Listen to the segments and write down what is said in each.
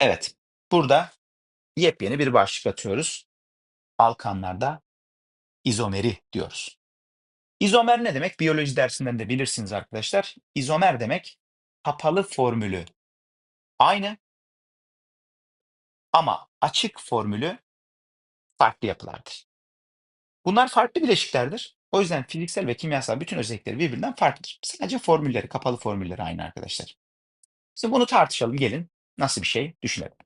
Evet, burada yepyeni bir başlık atıyoruz. Alkanlarda izomeri diyoruz. İzomer ne demek? Biyoloji dersinden de bilirsiniz arkadaşlar. İzomer demek kapalı formülü aynı ama açık formülü farklı yapılardır. Bunlar farklı bileşiklerdir. O yüzden fiziksel ve kimyasal bütün özellikleri birbirinden farklıdır. Sadece formülleri, kapalı formülleri aynı arkadaşlar. Şimdi bunu tartışalım gelin. Nasıl bir şey düşünelim.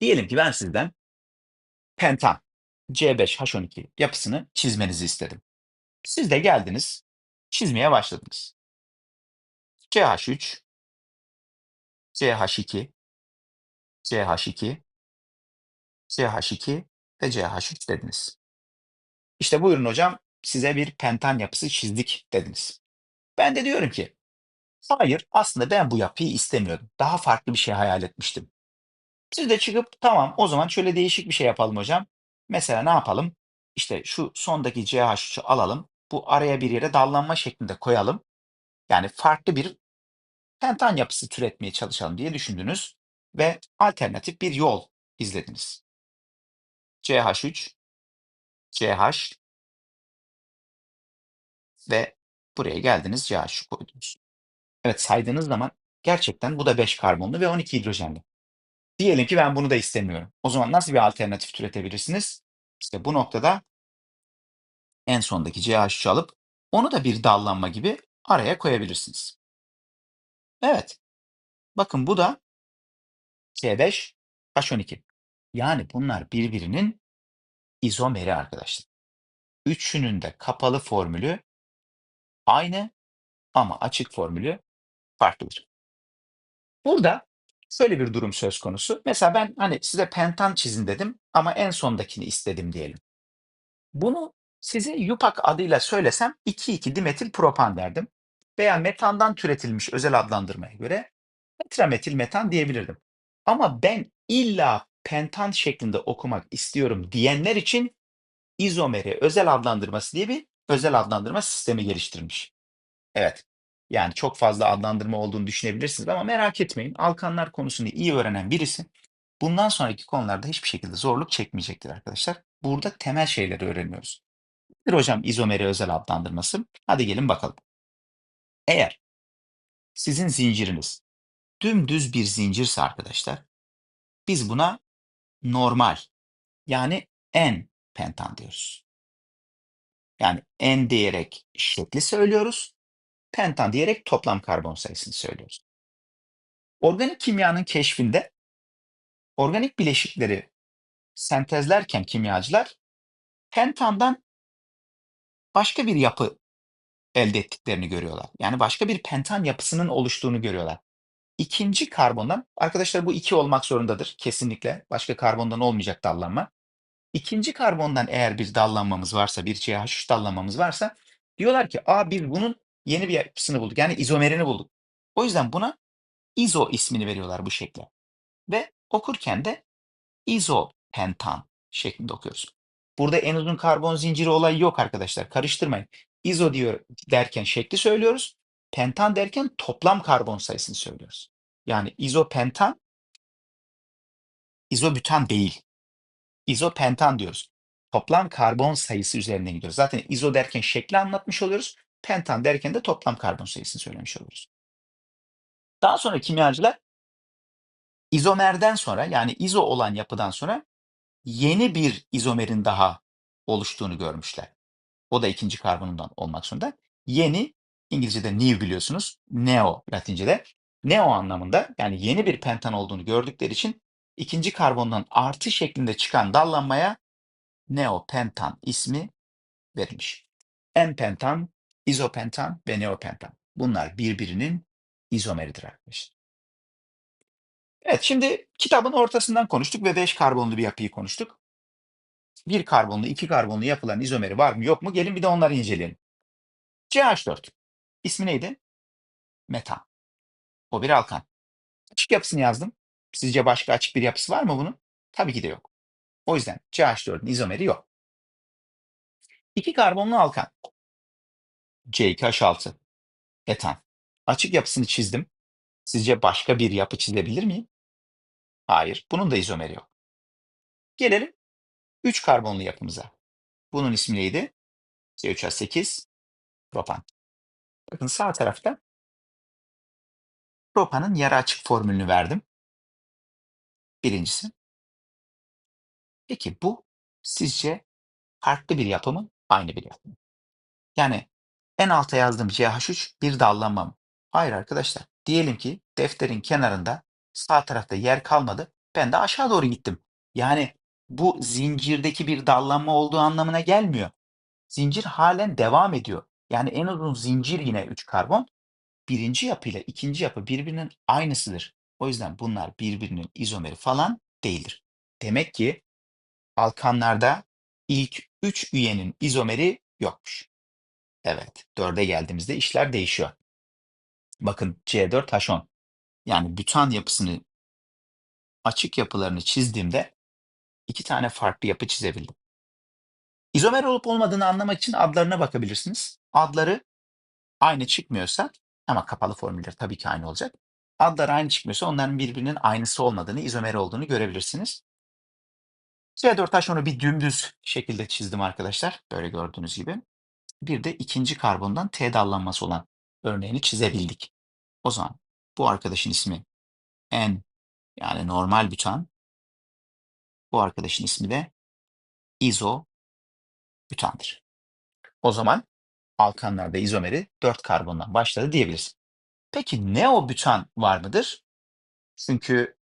Diyelim ki ben sizden pentan C5H12 yapısını çizmenizi istedim. Siz de geldiniz, çizmeye başladınız. CH3, CH2, CH2, CH2 ve CH3 dediniz. İşte buyurun hocam size bir pentan yapısı çizdik dediniz. Ben de diyorum ki hayır aslında ben bu yapıyı istemiyordum. Daha farklı bir şey hayal etmiştim. Siz de çıkıp tamam o zaman şöyle değişik bir şey yapalım hocam. Mesela ne yapalım? İşte şu sondaki CH3'ü alalım. Bu araya bir yere dallanma şeklinde koyalım. Yani farklı bir pentan yapısı türetmeye çalışalım diye düşündünüz ve alternatif bir yol izlediniz. CH3, CH ve buraya geldiniz CH3 koydunuz. Evet saydığınız zaman gerçekten bu da 5 karbonlu ve 12 hidrojenli. Diyelim ki ben bunu da istemiyorum. O zaman nasıl bir alternatif türetebilirsiniz? İşte bu noktada en sondaki CH3'ü alıp onu da bir dallanma gibi araya koyabilirsiniz. Evet. Bakın bu da C5 H12. Yani bunlar birbirinin izomeri arkadaşlar. Üçünün de kapalı formülü aynı ama açık formülü farklıdır. Burada şöyle bir durum söz konusu. Mesela ben hani size pentan çizin dedim ama en sondakini istedim diyelim. Bunu size yupak adıyla söylesem 2,2 dimetil propan derdim. Veya metandan türetilmiş özel adlandırmaya göre tetrametil metan diyebilirdim. Ama ben illa pentan şeklinde okumak istiyorum diyenler için izomeri özel adlandırması diye bir özel adlandırma sistemi geliştirmiş. Evet. Yani çok fazla adlandırma olduğunu düşünebilirsiniz ama merak etmeyin. Alkanlar konusunu iyi öğrenen birisi bundan sonraki konularda hiçbir şekilde zorluk çekmeyecektir arkadaşlar. Burada temel şeyleri öğreniyoruz. Nedir hocam izomeri özel adlandırması? Hadi gelin bakalım. Eğer sizin zinciriniz dümdüz bir zincirse arkadaşlar biz buna normal yani n pentan diyoruz. Yani n diyerek şekli söylüyoruz. Pentan diyerek toplam karbon sayısını söylüyoruz. Organik kimyanın keşfinde organik bileşikleri sentezlerken kimyacılar pentandan başka bir yapı elde ettiklerini görüyorlar. Yani başka bir pentan yapısının oluştuğunu görüyorlar. İkinci karbondan, arkadaşlar bu iki olmak zorundadır kesinlikle. Başka karbondan olmayacak dallanma. İkinci karbondan eğer bir dallanmamız varsa, bir CH3 dallanmamız varsa diyorlar ki aa biz bunun yeni bir yapısını bulduk. Yani izomerini bulduk. O yüzden buna izo ismini veriyorlar bu şekle. Ve okurken de izopentan şeklinde okuyoruz. Burada en uzun karbon zinciri olayı yok arkadaşlar. Karıştırmayın. İzo diyor derken şekli söylüyoruz. Pentan derken toplam karbon sayısını söylüyoruz. Yani izopentan izobütan değil. İzopentan diyoruz. Toplam karbon sayısı üzerinden gidiyoruz. Zaten izo derken şekli anlatmış oluyoruz. Pentan derken de toplam karbon sayısını söylemiş oluyoruz. Daha sonra kimyacılar izomerden sonra yani izo olan yapıdan sonra yeni bir izomerin daha oluştuğunu görmüşler. O da ikinci karbonundan olmak zorunda. Yeni, İngilizce'de new biliyorsunuz, neo Latince'de. Neo anlamında yani yeni bir pentan olduğunu gördükleri için ikinci karbondan artı şeklinde çıkan dallanmaya neopentan ismi verilmiş. N-pentan, izopentan ve neopentan. Bunlar birbirinin izomeridir arkadaşlar. Evet şimdi kitabın ortasından konuştuk ve 5 karbonlu bir yapıyı konuştuk. Bir karbonlu, iki karbonlu yapılan izomeri var mı yok mu? Gelin bir de onları inceleyelim. CH4. İsmi neydi? Metan. O bir alkan. Açık yapısını yazdım. Sizce başka açık bir yapısı var mı bunun? Tabii ki de yok. O yüzden CH4'ün izomeri yok. İki karbonlu alkan. C2H6. Etan. Açık yapısını çizdim. Sizce başka bir yapı çizebilir miyim? Hayır, bunun da izomeri yok. Gelelim 3 karbonlu yapımıza. Bunun ismi neydi? C3H8 propan. Bakın sağ tarafta propanın yarı açık formülünü verdim. Birincisi. Peki bu sizce farklı bir yapı mı? Aynı bir yapı mı? Yani en alta yazdığım CH3 bir dallanma mı? Hayır arkadaşlar. Diyelim ki defterin kenarında sağ tarafta yer kalmadı. Ben de aşağı doğru gittim. Yani bu zincirdeki bir dallanma olduğu anlamına gelmiyor. Zincir halen devam ediyor. Yani en uzun zincir yine 3 karbon. Birinci yapı ile ikinci yapı birbirinin aynısıdır. O yüzden bunlar birbirinin izomeri falan değildir. Demek ki alkanlarda ilk 3 üyenin izomeri yokmuş. Evet, 4'e geldiğimizde işler değişiyor. Bakın C4H10 yani bütan yapısını açık yapılarını çizdiğimde iki tane farklı yapı çizebildim. İzomer olup olmadığını anlamak için adlarına bakabilirsiniz. Adları aynı çıkmıyorsa ama kapalı formülleri tabii ki aynı olacak. Adları aynı çıkmıyorsa onların birbirinin aynısı olmadığını, izomeri olduğunu görebilirsiniz. C4H10'u bir dümdüz şekilde çizdim arkadaşlar. Böyle gördüğünüz gibi. Bir de ikinci karbondan T dallanması olan örneğini çizebildik. O zaman bu arkadaşın ismi N yani normal bütan. Bu arkadaşın ismi de izobütandır. O zaman alkanlarda izomeri 4 karbondan başladı diyebiliriz. Peki neobütan var mıdır? Çünkü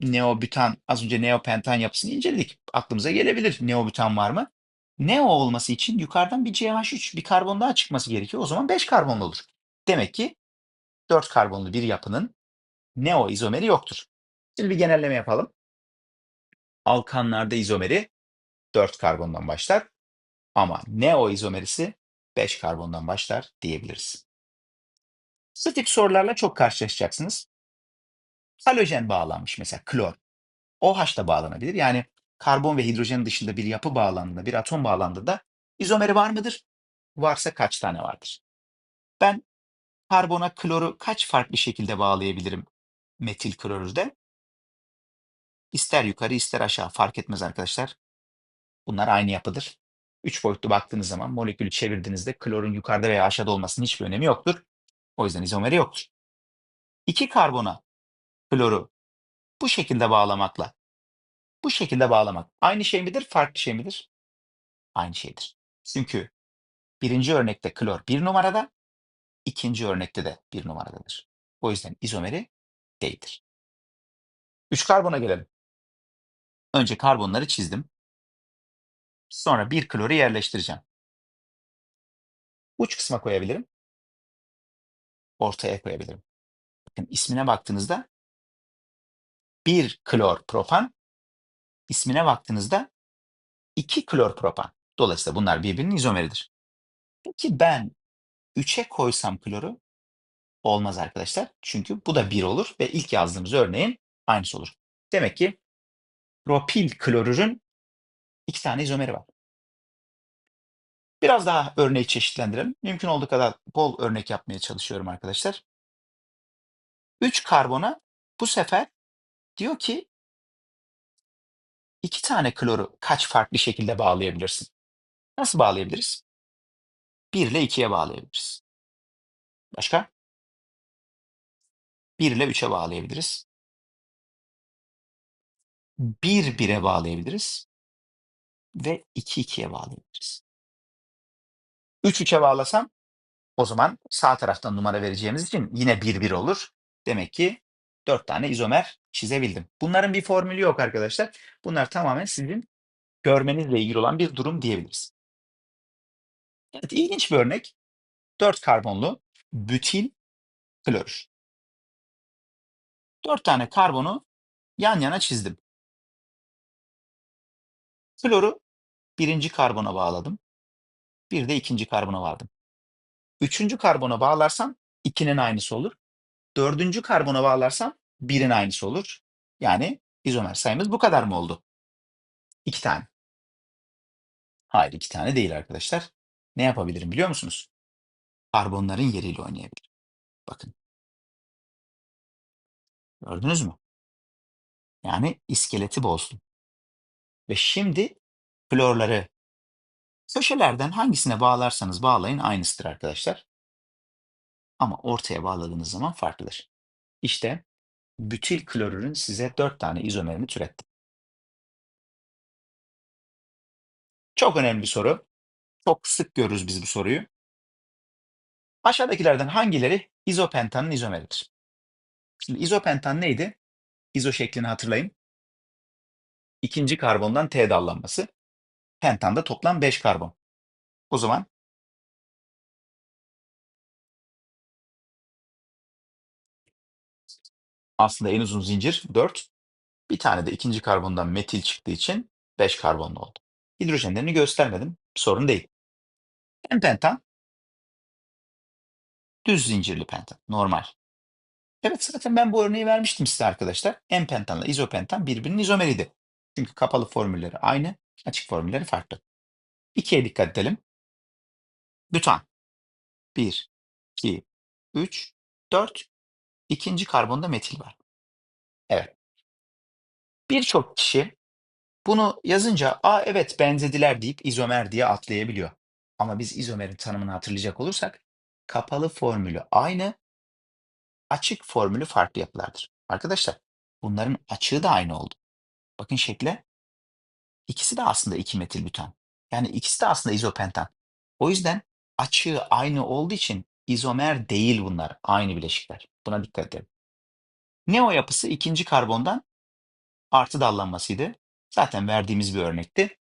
neobütan az önce neopentan yapısını inceledik. Aklımıza gelebilir neobütan var mı? Neo olması için yukarıdan bir CH3 bir karbon daha çıkması gerekiyor. O zaman 5 karbonlu olur. Demek ki 4 karbonlu bir yapının neo izomeri yoktur. Şimdi bir genelleme yapalım. Alkanlarda izomeri 4 karbondan başlar ama neo izomerisi 5 karbondan başlar diyebiliriz. Tip sorularla çok karşılaşacaksınız. Halojen bağlanmış mesela klor. OH da bağlanabilir. Yani karbon ve hidrojenin dışında bir yapı bağlandığında, bir atom bağlandığında izomeri var mıdır? Varsa kaç tane vardır? Ben karbona kloru kaç farklı şekilde bağlayabilirim metil klorürde? İster yukarı ister aşağı fark etmez arkadaşlar. Bunlar aynı yapıdır. Üç boyutlu baktığınız zaman molekülü çevirdiğinizde klorun yukarıda veya aşağıda olmasının hiçbir önemi yoktur. O yüzden izomeri yoktur. İki karbona kloru bu şekilde bağlamakla bu şekilde bağlamak aynı şey midir, farklı şey midir? Aynı şeydir. Çünkü birinci örnekte klor bir numarada, ikinci örnekte de bir numaradadır. O yüzden izomeri değildir. Üç karbona gelelim. Önce karbonları çizdim. Sonra bir kloru yerleştireceğim. Uç kısma koyabilirim. Ortaya koyabilirim. Bakın ismine baktığınızda bir klor propan, ismine baktığınızda iki klor propan. Dolayısıyla bunlar birbirinin izomeridir. Peki ben 3'e koysam kloru olmaz arkadaşlar. Çünkü bu da 1 olur ve ilk yazdığımız örneğin aynısı olur. Demek ki propil klorürün iki tane izomeri var. Biraz daha örneği çeşitlendirelim. Mümkün olduğu kadar bol örnek yapmaya çalışıyorum arkadaşlar. 3 karbona bu sefer diyor ki iki tane kloru kaç farklı şekilde bağlayabilirsin? Nasıl bağlayabiliriz? 1 ile 2'ye bağlayabiliriz. Başka? 1 ile 3'e bağlayabiliriz. 1 1'e bağlayabiliriz ve 2 2'ye bağlayabiliriz. 3 3'e bağlasam o zaman sağ taraftan numara vereceğimiz için yine 1 1 olur. Demek ki 4 tane izomer çizebildim. Bunların bir formülü yok arkadaşlar. Bunlar tamamen sizin görmenizle ilgili olan bir durum diyebiliriz. Evet, ilginç bir örnek. 4 karbonlu bütil klorür. 4 tane karbonu yan yana çizdim. Kloru birinci karbona bağladım. Bir de ikinci karbona bağladım. Üçüncü karbona bağlarsam 2'nin aynısı olur. Dördüncü karbona bağlarsam 1'in aynısı olur. Yani izomer sayımız bu kadar mı oldu? 2 tane. Hayır 2 tane değil arkadaşlar. Ne yapabilirim biliyor musunuz? Karbonların yeriyle oynayabilirim. Bakın. Gördünüz mü? Yani iskeleti bozdum. Ve şimdi klorları köşelerden hangisine bağlarsanız bağlayın aynısıdır arkadaşlar. Ama ortaya bağladığınız zaman farklıdır. İşte butil klorürün size 4 tane izomerini türetti. Çok önemli bir soru. Çok sık görürüz biz bu soruyu. Aşağıdakilerden hangileri izopentanın izomeridir? Şimdi izopentan neydi? İzo şeklini hatırlayın. İkinci karbondan T dallanması. Pentanda toplam 5 karbon. O zaman aslında en uzun zincir 4. Bir tane de ikinci karbondan metil çıktığı için 5 karbonlu oldu. Hidrojenlerini göstermedim. Sorun değil. En pentan düz zincirli pentan. Normal. Evet zaten ben bu örneği vermiştim size arkadaşlar. En pentanla izopentan birbirinin izomeriydi. Çünkü kapalı formülleri aynı, açık formülleri farklı. 2'ye dikkat edelim. Bütan. 1, 2, 3, 4. İkinci karbonda metil var. Evet. Birçok kişi bunu yazınca "A, evet benzediler." deyip izomer diye atlayabiliyor. Ama biz izomerin tanımını hatırlayacak olursak kapalı formülü aynı, açık formülü farklı yapılardır. Arkadaşlar bunların açığı da aynı oldu. Bakın şekle. İkisi de aslında 2 metil bütan. Yani ikisi de aslında izopentan. O yüzden açığı aynı olduğu için izomer değil bunlar. Aynı bileşikler. Buna dikkat edelim. Neo yapısı ikinci karbondan artı dallanmasıydı. Zaten verdiğimiz bir örnekti.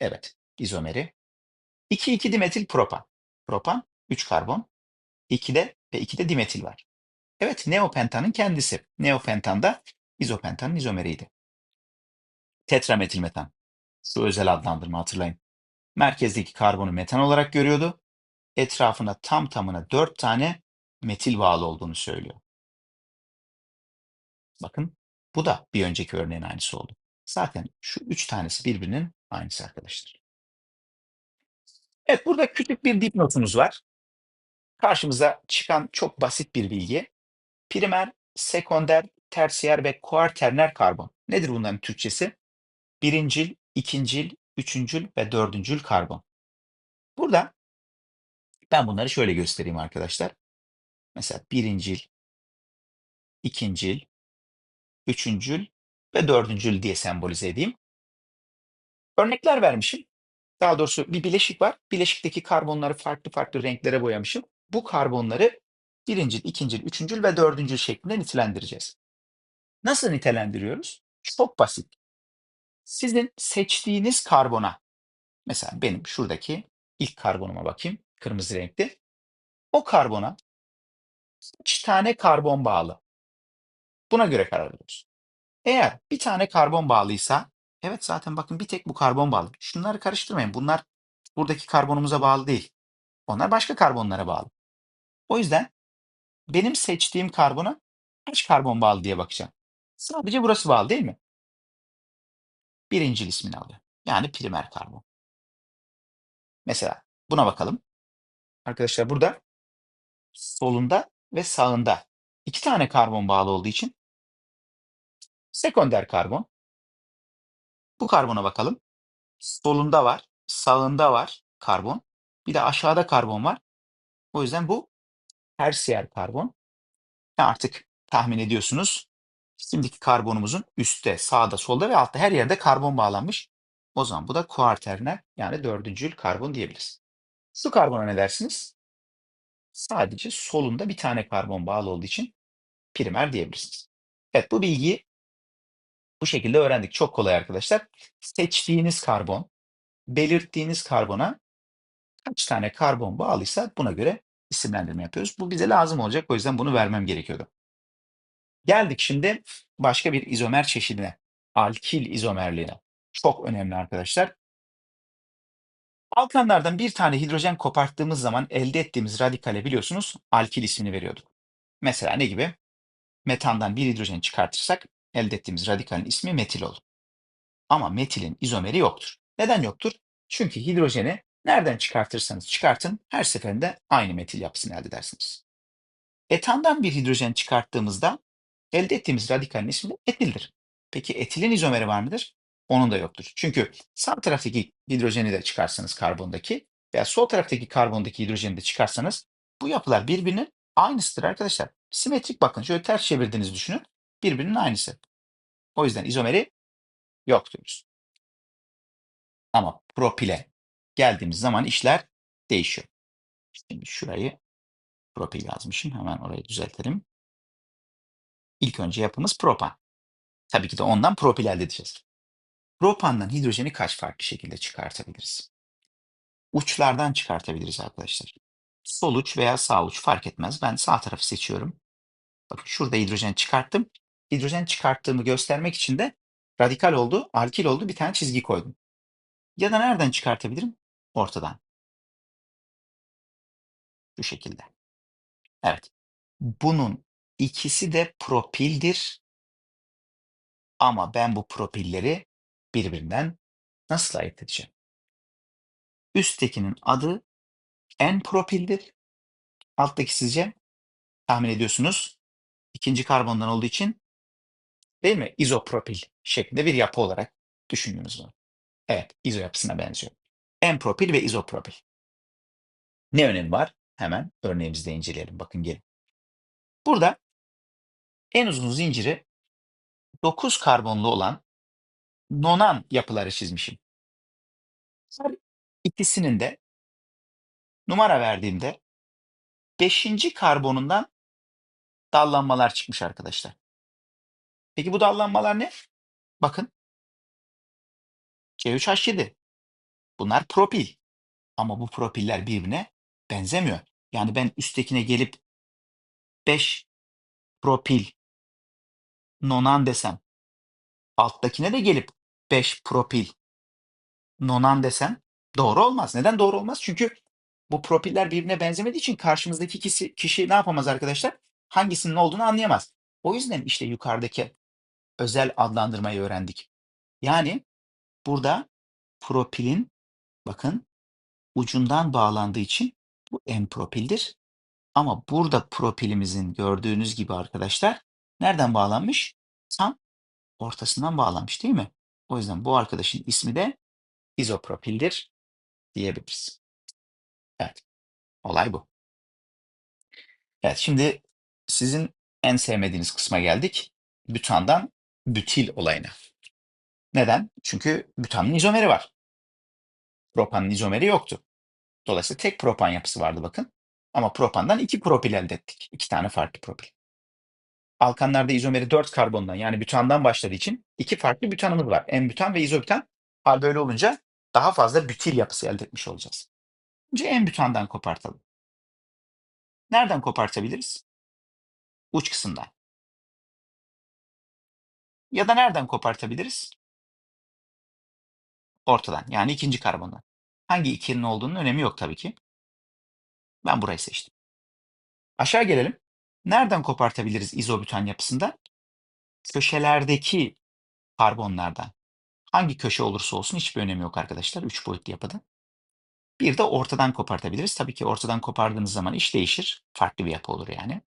Evet, izomeri. 2,2 dimetil propan. Propan 3 karbon. 2'de ve 2'de dimetil var. Evet, neopentanın kendisi. Neopentan da izopentanın izomeriydi. Tetrametil metan. Şu özel adlandırma hatırlayın. Merkezdeki karbonu metan olarak görüyordu. Etrafına tam tamına 4 tane metil bağlı olduğunu söylüyor. Bakın bu da bir önceki örneğin aynısı oldu. Zaten şu 3 tanesi birbirinin aynısı arkadaşlar. Evet burada küçük bir dipnotumuz var. Karşımıza çıkan çok basit bir bilgi. Primer, sekonder, tersiyer ve kuarterner karbon. Nedir bunların Türkçesi? Birincil, ikincil, üçüncül ve dördüncül karbon. Burada ben bunları şöyle göstereyim arkadaşlar. Mesela birincil, ikincil, üçüncül ve dördüncül diye sembolize edeyim. Örnekler vermişim. Daha doğrusu bir bileşik var. Bileşikteki karbonları farklı farklı renklere boyamışım. Bu karbonları birincil, ikincil, üçüncül ve dördüncül şeklinde nitelendireceğiz. Nasıl nitelendiriyoruz? Çok basit. Sizin seçtiğiniz karbona, mesela benim şuradaki ilk karbonuma bakayım, kırmızı renkli. O karbona kaç tane karbon bağlı? Buna göre karar veriyoruz. Eğer bir tane karbon bağlıysa, evet zaten bakın bir tek bu karbon bağlı. Şunları karıştırmayın. Bunlar buradaki karbonumuza bağlı değil. Onlar başka karbonlara bağlı. O yüzden benim seçtiğim karbona kaç karbon bağlı diye bakacağım. Sadece burası bağlı değil mi? Birincil ismini alıyor. Yani primer karbon. Mesela buna bakalım. Arkadaşlar burada solunda ve sağında iki tane karbon bağlı olduğu için sekonder karbon. Bu karbona bakalım. Solunda var, sağında var karbon. Bir de aşağıda karbon var. O yüzden bu tersiyer karbon. Artık tahmin ediyorsunuz. Şimdiki karbonumuzun üstte, sağda, solda ve altta her yerde karbon bağlanmış. O zaman bu da kuarterner yani dördüncül karbon diyebiliriz. Su karbona ne dersiniz? Sadece solunda bir tane karbon bağlı olduğu için primer diyebilirsiniz. Evet bu bilgiyi bu şekilde öğrendik. Çok kolay arkadaşlar. Seçtiğiniz karbon, belirttiğiniz karbona kaç tane karbon bağlıysa buna göre isimlendirme yapıyoruz. Bu bize lazım olacak. O yüzden bunu vermem gerekiyordu. Geldik şimdi başka bir izomer çeşidine. Alkil izomerliğine. Çok önemli arkadaşlar. Alkanlardan bir tane hidrojen koparttığımız zaman elde ettiğimiz radikale biliyorsunuz alkil ismini veriyorduk. Mesela ne gibi? Metandan bir hidrojen çıkartırsak elde ettiğimiz radikalin ismi metil olur. Ama metilin izomeri yoktur. Neden yoktur? Çünkü hidrojeni nereden çıkartırsanız çıkartın her seferinde aynı metil yapısını elde edersiniz. Etandan bir hidrojen çıkarttığımızda elde ettiğimiz radikalin ismi etildir. Peki etilin izomeri var mıdır? Onun da yoktur. Çünkü sağ taraftaki hidrojeni de çıkarsanız karbondaki veya sol taraftaki karbondaki hidrojeni de çıkarsanız bu yapılar birbirinin aynısıdır arkadaşlar. Simetrik bakın şöyle ters çevirdiğinizi düşünün. Birbirinin aynısı. O yüzden izomeri yok diyoruz. Ama propile geldiğimiz zaman işler değişiyor. Şimdi şurayı propil yazmışım. Hemen orayı düzeltelim. İlk önce yapımız propan. Tabii ki de ondan propil elde edeceğiz. Propandan hidrojeni kaç farklı şekilde çıkartabiliriz? Uçlardan çıkartabiliriz arkadaşlar. Sol uç veya sağ uç fark etmez. Ben sağ tarafı seçiyorum. Bakın şurada hidrojen çıkarttım. Hidrojen çıkarttığımı göstermek için de radikal oldu, alkil oldu bir tane çizgi koydum. Ya da nereden çıkartabilirim? Ortadan. Şu şekilde. Evet. Bunun ikisi de propildir. Ama ben bu propilleri birbirinden nasıl ayırt edeceğim? Üsttekinin adı N-propildir. Alttaki sizce tahmin ediyorsunuz. İkinci karbondan olduğu için değil mi? İzopropil şeklinde bir yapı olarak düşünüyoruz bunu. Evet, izo yapısına benziyor. N-propil ve izopropil. Ne önemi var? Hemen örneğimizde inceleyelim. Bakın gelin. Burada en uzun zinciri 9 karbonlu olan nonan yapıları çizmişim. Her ikisinin de numara verdiğimde 5. karbonundan dallanmalar çıkmış arkadaşlar. Peki bu dallanmalar ne? Bakın. C3H7. Bunlar propil. Ama bu propiller birbirine benzemiyor. Yani ben üsttekine gelip 5 propil nonan desem, alttakine de gelip 5 propil nonan desem doğru olmaz. Neden doğru olmaz? Çünkü bu propiller birbirine benzemediği için karşımızdaki kişi, kişi ne yapamaz arkadaşlar? Hangisinin olduğunu anlayamaz. O yüzden işte yukarıdaki özel adlandırmayı öğrendik. Yani burada propilin bakın ucundan bağlandığı için bu en-propildir. Ama burada propilimizin gördüğünüz gibi arkadaşlar nereden bağlanmış? Tam ortasından bağlanmış değil mi? O yüzden bu arkadaşın ismi de izopropildir diyebiliriz. Evet. Olay bu. Evet şimdi sizin en sevmediğiniz kısma geldik. Bütandan bütil olayına. Neden? Çünkü bütanın izomeri var. Propanın izomeri yoktu. Dolayısıyla tek propan yapısı vardı bakın. Ama propandan iki propil elde ettik. İki tane farklı propil. Alkanlarda izomeri 4 karbondan yani bütandan başladığı için iki farklı bütanımız var. En-bütan ve izobütan. Hal böyle olunca daha fazla bütil yapısı elde etmiş olacağız. Önce en-bütandan kopartalım. Nereden kopartabiliriz? Uç kısımdan. Ya da nereden kopartabiliriz? Ortadan yani ikinci karbondan. Hangi ikilinin olduğunun önemi yok tabii ki. Ben burayı seçtim. Aşağı gelelim. Nereden kopartabiliriz izobütan yapısında? Köşelerdeki karbonlardan. Hangi köşe olursa olsun hiçbir önemi yok arkadaşlar. Üç boyutlu yapıda. Bir de ortadan kopartabiliriz. Tabii ki ortadan kopardığınız zaman iş değişir. Farklı bir yapı olur yani.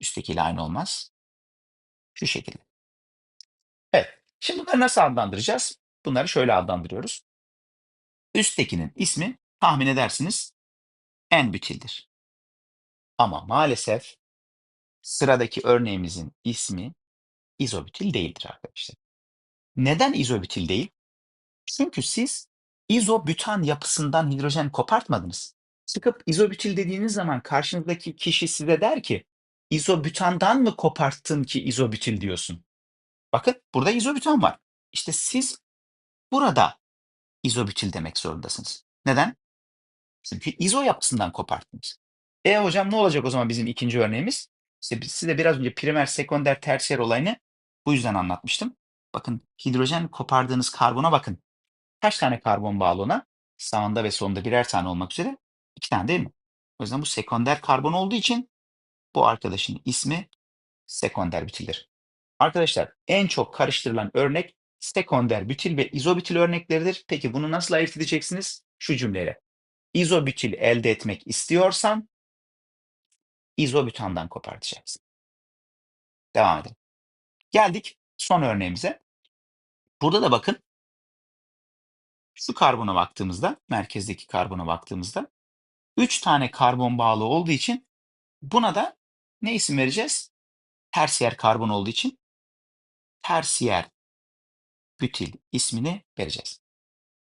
Üsttekiyle aynı olmaz. Şu şekilde. Evet. Şimdi bunları nasıl adlandıracağız? Bunları şöyle adlandırıyoruz. Üsttekinin ismi tahmin edersiniz en-bütildir. Ama maalesef sıradaki örneğimizin ismi izobütil değildir arkadaşlar. Neden izobütil değil? Çünkü siz izobütan yapısından hidrojen kopartmadınız. Çıkıp izobütil dediğiniz zaman karşınızdaki kişi size der ki izobütandan mı koparttın ki izobütil diyorsun? Bakın burada izobütan var. İşte siz burada izobütil demek zorundasınız. Neden? Çünkü izo yapısından koparttınız. E hocam ne olacak o zaman bizim ikinci örneğimiz? İşte size biraz önce primer, sekonder, tersiyer olayını bu yüzden anlatmıştım. Bakın hidrojen kopardığınız karbona bakın. Kaç tane karbon bağlı ona? Sağında ve solunda birer tane olmak üzere iki tane değil mi? O yüzden bu sekonder karbon olduğu için bu arkadaşın ismi sekonder bütildir. Arkadaşlar en çok karıştırılan örnek sekonder bütil ve izobütil örnekleridir. Peki bunu nasıl ayırt edeceksiniz? Şu cümleyle. İzobütil elde etmek istiyorsan izobütandan kopartacaksın. Devam edelim. Geldik son örneğimize. Burada da bakın şu karbona baktığımızda, merkezdeki karbona baktığımızda 3 tane karbon bağlı olduğu için buna da ne isim vereceğiz? Tersiyer karbon olduğu için tersiyer bütil ismini vereceğiz.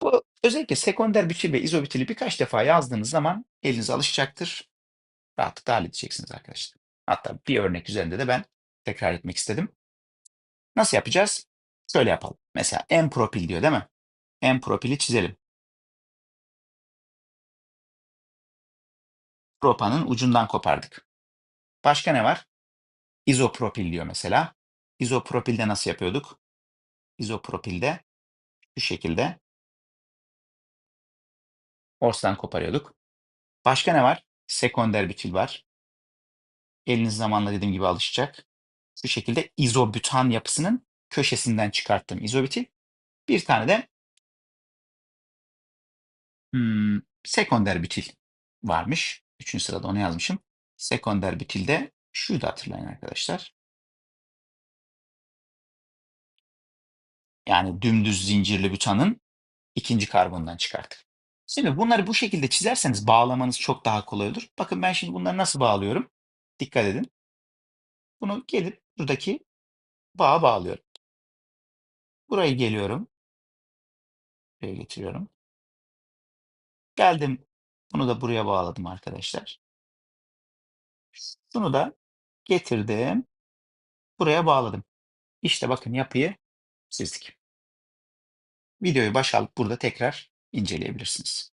Bu özellikle sekonder bütil ve izobütili birkaç defa yazdığınız zaman elinize alışacaktır. Rahatlıkla halledeceksiniz arkadaşlar. Hatta bir örnek üzerinde de ben tekrar etmek istedim. Nasıl yapacağız? Şöyle yapalım. Mesela M-propil diyor değil mi? M-propili çizelim. Propanın ucundan kopardık. Başka ne var? İzopropil diyor mesela. İzopropilde nasıl yapıyorduk? İzopropilde şu şekilde Ors'tan koparıyorduk. Başka ne var? Sekonder bütil var. Eliniz zamanla dediğim gibi alışacak. Şu şekilde izobutan yapısının köşesinden çıkarttığım izobutil. Bir tane de hmm, sekonder bütil varmış. Üçüncü sırada onu yazmışım. Sekonder bütilde şuydu hatırlayın arkadaşlar. Yani dümdüz zincirli butanın ikinci karbondan çıkarttık. Şimdi bunları bu şekilde çizerseniz bağlamanız çok daha kolay olur. Bakın ben şimdi bunları nasıl bağlıyorum? Dikkat edin. Bunu gelip buradaki bağa bağlıyorum. Burayı geliyorum. Buraya getiriyorum. Geldim. Bunu da buraya bağladım arkadaşlar. Bunu da getirdim. Buraya bağladım. İşte bakın yapıyı çizdik. Videoyu başa alıp burada tekrar inceleyebilirsiniz.